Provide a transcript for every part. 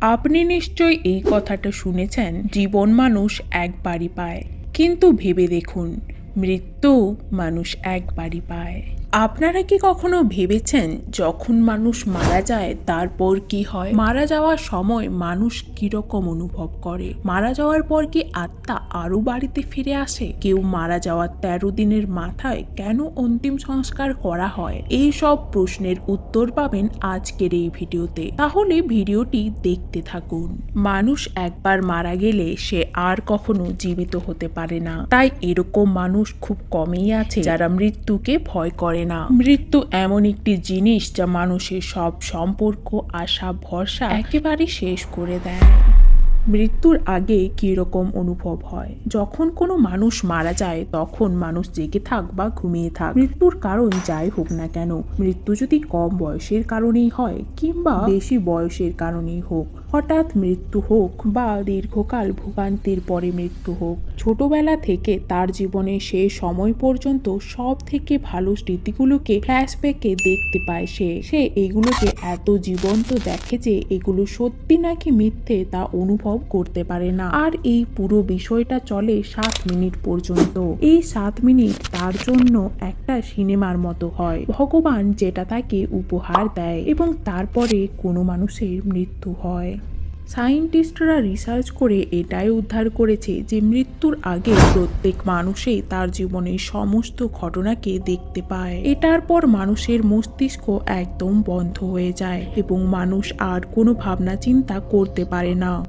আপনি নিশ্চয়ই এই কথাটা শুনেছেন? জীবন মানুষ একবারই পায়। কিন্তু ভেবে দেখুন, মৃত্যু মানুষ একবারই পায়। আপনারা কি কখনো ভেবেছেন যখন মানুষ মারা যায়, তারপর কি হয়? মারা যাওয়ার সময় মানুষ কীরকম অনুভব করে? মারা যাওয়ার পর কি আত্মা আরও বাড়িতে ফিরে আসে? কেউ মারা যাওয়ার তেরো দিনের মাথায় কেন অন্তিম সংস্কার করা হয়? এই সব প্রশ্নের উত্তর পাবেন আজকের এই ভিডিওতে। তাহলে ভিডিওটি দেখতে থাকুন। মানুষ একবার মারা গেলে সে আর কখনো জীবিত হতে পারে না। তাই এরকম মানুষ খুব কমই আছে, যারা মৃত্যুকে ভয় করে। না। মৃত্যু এমন একটি জিনিস যা মানুষের সব সম্পর্ক, আশা, ভরসা একেবারেই শেষ করে দেয়। মৃত্যুর আগে কীরকম অনুভব হয়? যখন কোনো মানুষ মারা যায়, তখন মানুষ জেগে থাক বা ঘুমিয়ে থাক। মৃত্যুর কারণ যাই হোক না কেন, মৃত্যু যদি কম বয়সের কারণেই হয় কিংবা বেশি বয়সের কারণেই হোক, হঠাৎ মৃত্যু হোক বা দীর্ঘকাল ভোগান্তির পরে মৃত্যু হোক, ছোটবেলা থেকে তার জীবনে সে সময় পর্যন্ত সব থেকে ভালো স্মৃতিগুলোকে ফ্ল্যাশব্যাকে দেখতে পায় সে। সে এগুলোকে এত জীবন্ত দেখে যে এগুলো সত্যি নাকি মিথ্যে তা অনুভব করতে পারে না। আর এই পুরো বিষয়টা চলে সাত মিনিট পর্যন্ত। এই সাত মিনিট তার জন্য একটা সিনেমার মতো হয়। ভগবান যেটা তাকে উপহার দেয় এবং তারপরে কোনো মানুষের মৃত্যু হয়। সায়েন্টিস্টরা রিসার্চ করে এটাই উদ্ধার করেছে যে মৃত্যুর আগে প্রত্যেক মানুষই তার জীবনের সমস্ত ঘটনাকে দেখতে পায়। এটার পর মানুষের মস্তিষ্ক একদম বন্ধ হয়ে যায় এবং মানুষ আর কোনো ভাবনা চিন্তা করতে পারে না।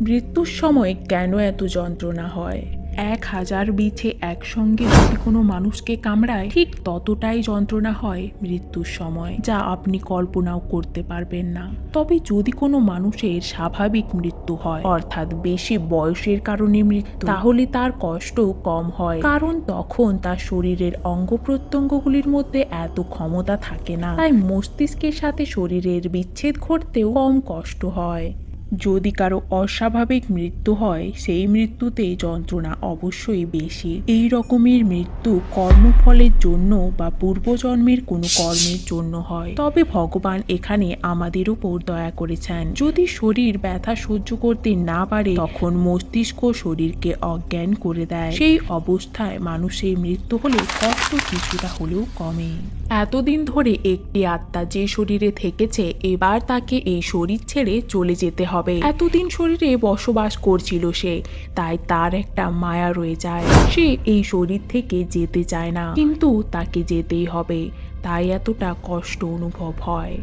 মৃত্যুর সময় কেন এত যন্ত্রণা হয়? এক হাজার বিছে একসঙ্গে যদি কোনো মানুষকে কামড়ায়, ঠিক ততটাই যন্ত্রণা হয় মৃত্যুর সময়, যা আপনি কল্পনাও করতে পারবেন না। তবে যদি কোনো মানুষের স্বাভাবিক মৃত্যু হয়, অর্থাৎ বেশি বয়সের কারণে মৃত্যু, তাহলে তার কষ্ট কম হয়, কারণ তখন তার শরীরের অঙ্গ প্রত্যঙ্গগুলির মধ্যে এত ক্ষমতা থাকে না। তাই মস্তিষ্কের সাথে শরীরের বিচ্ছেদ ঘটতেও কম কষ্ট হয়। যদি কারও অস্বাভাবিক মৃত্যু হয়, সেই মৃত্যুতে যন্ত্রণা অবশ্যই বেশি। এই রকমের মৃত্যু কর্মফলের জন্য বা পূর্বজন্মের কোনো কর্মের জন্য হয়। তবে ভগবান এখানে আমাদের উপর দয়া করেছেন। যদি শরীর ব্যথা সহ্য করতে না পারে, তখন মস্তিষ্ক শরীরকে অজ্ঞান করে দেয়। সেই অবস্থায় মানুষের মৃত্যু হলে কষ্ট কিছুটা হলেও কমে। এতদিন ধরে একটি আত্মা যে শরীরে থেকেছে, এবার তাকে এই শরীর ছেড়ে চলে যেতে হবে। এতদিন শরীরে বসবাস করছিল সে, তাই তার একটা মায়া রয়ে যায়। সে এই শরীর থেকে যেতে চায় না, কিন্তু তাকে যেতেই হবে, তাই এতটা কষ্ট অনুভব হয়।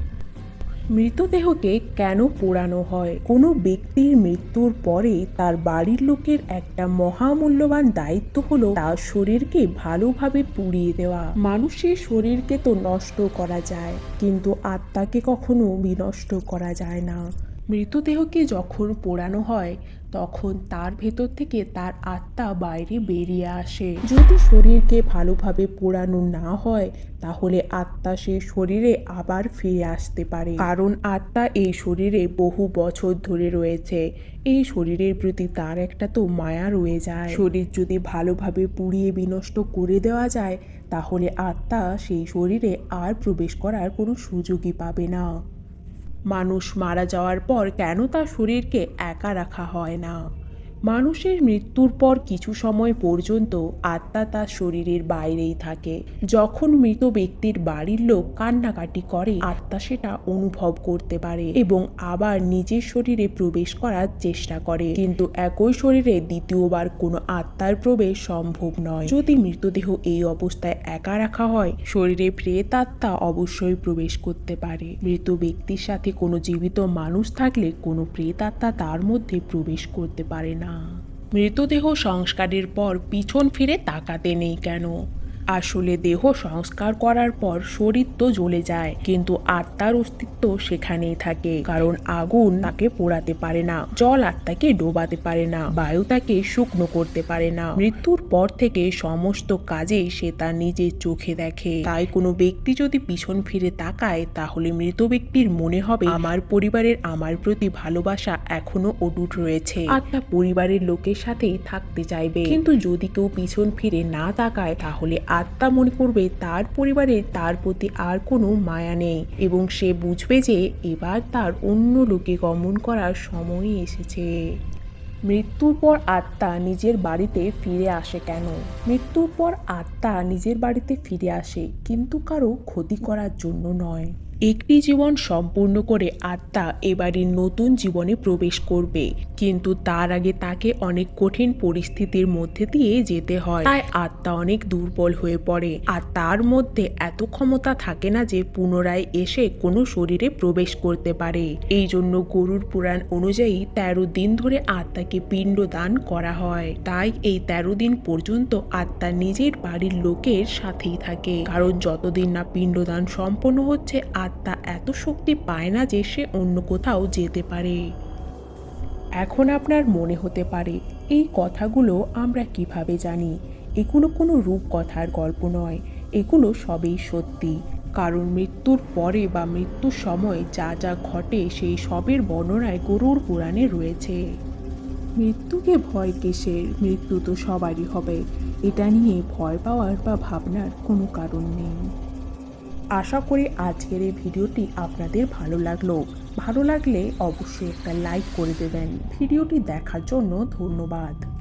মৃতদেহকে কেন পোড়ানো হয়? কোনো ব্যক্তির মৃত্যুর পরে তার বাড়ির লোকের একটা মহামূল্যবান দায়িত্ব হলো তার শরীরকে ভালোভাবে পুড়িয়ে দেওয়া। মানুষের শরীরকে তো নষ্ট করা যায়, কিন্তু আত্মাকে কখনো বিনষ্ট করা যায় না। মৃতদেহকে যখন পোড়ানো হয়, তখন তার ভেতর থেকে তার আত্মা বাইরে বেরিয়ে আসে। যদি শরীরকে ভালোভাবে পোড়ানো না হয়, তাহলে আত্মা সে শরীরে আবার ফিরে আসতে পারে। কারণ আত্মা এই শরীরে বহু বছর ধরে রয়েছে। এই শরীরের প্রতি তার একটা তো মায়া রয়ে যায়। শরীর যদি ভালোভাবে পুড়িয়ে বিনষ্ট করে দেওয়া যায়, তাহলে আত্মা সেই শরীরে আর প্রবেশ করার কোনো সুযোগই পাবে না। মানুষ মারা যাওয়ার পর কেন তার শরীরকে একা রাখা হয় না? মানুষের মৃত্যুর পর কিছু সময় পর্যন্ত আত্মা তার শরীরের বাইরেই থাকে। যখন মৃত ব্যক্তির বাড়ির লোক কান্নাকাটি করে, আত্মা সেটা অনুভব করতে পারে এবং আবার নিজের শরীরে প্রবেশ করার চেষ্টা করে। কিন্তু একই শরীরে দ্বিতীয়বার কোনো আত্মার প্রবেশ সম্ভব নয়। যদি মৃতদেহ এই অবস্থায় একা রাখা হয়, শরীরে প্রেত আত্মা অবশ্যই প্রবেশ করতে পারে। মৃত ব্যক্তির সাথে কোনো জীবিত মানুষ থাকলে কোনো প্রেত আত্মা তার মধ্যে প্রবেশ করতে পারে না। মৃতদেহ সংস্কারের পর পিছন ফিরে তাকাতে নেই কেন? আসলে দেহ সংস্কার করার পর শরীর তো জ্বলে যায়, কিন্তু আত্মার অস্তিত্ব সেখানেই থাকে। কারণ আগুন তাকে পোড়াতে পারে না, জল আত্মাকে ডোবাতে পারে না, বায়ু তাকে শুকনো করতে পারে না। মৃত্যুর পর থেকে সমস্ত কাজে সে তার নিজের চোখে দেখে। তাই কোনো ব্যক্তি যদি পিছন ফিরে তাকায়, তাহলে মৃত ব্যক্তির মনে হবে, আমার পরিবারের আমার প্রতি ভালোবাসা এখনও অটুট রয়েছে। আত্মা পরিবারের লোকের সাথেই থাকতে চাইবে। কিন্তু যদি কেউ পিছন ফিরে না তাকায়, তাহলে আত্মা মনে করবে তার পরিবারে তার প্রতি আর কোনো মায়া নেই এবং সে বুঝবে যে এবার তার অন্য লোকে গমন করার সময় এসেছে। মৃত্যুর পর আত্মা নিজের বাড়িতে ফিরে আসে কেন? মৃত্যুর পর আত্মা নিজের বাড়িতে ফিরে আসে, কিন্তু কারও ক্ষতি করার জন্য নয়। একটি জীবন সম্পূর্ণ করে আত্মা এবারে নতুন জীবনে প্রবেশ করবে। কিন্তু তার আগে তাকে অনেক কঠিন পরিস্থিতির মধ্যে দিয়ে যেতে হয়। তাই আত্মা অনেক দুর্বল হয়ে পড়ে। আর তার মধ্যে এত ক্ষমতা থাকে না যে পুনরায় এসে কোনো শরীরে প্রবেশ করতে পারে। এই জন্য গরুর পুরাণ অনুযায়ী তেরো দিন ধরে আত্মাকে পিণ্ড দান করা হয়। তাই এই তেরো দিন পর্যন্ত আত্মা নিজের বাড়ির লোকের সাথেই থাকে। কারণ যতদিন না পিণ্ডদান সম্পন্ন হচ্ছে আত্মা এত শক্তি পায় না যে সে অন্য কোথাও যেতে পারে। এখন আপনার মনে হতে পারে, এই কথাগুলো আমরা কীভাবে জানি? এগুলো কোনো রূপকথার গল্প নয়। এগুলো সবই সত্যি। কারণ মৃত্যুর পরে বা মৃত্যুর সময় যা যা ঘটে, সেই সবের বর্ণনায় গরুর পুরাণে রয়েছে। মৃত্যুকে ভয় কেসের? মৃত্যু তো সবারই হবে। এটা নিয়ে ভয় পাওয়ার বা ভাবনার কোনো কারণ নেই। আশা করি আজকের এই ভিডিওটি আপনাদের ভালো লাগল। ভালো লাগলে অবশ্যই একটা লাইক করে দেবেন। ভিডিওটি দেখার জন্য ধন্যবাদ।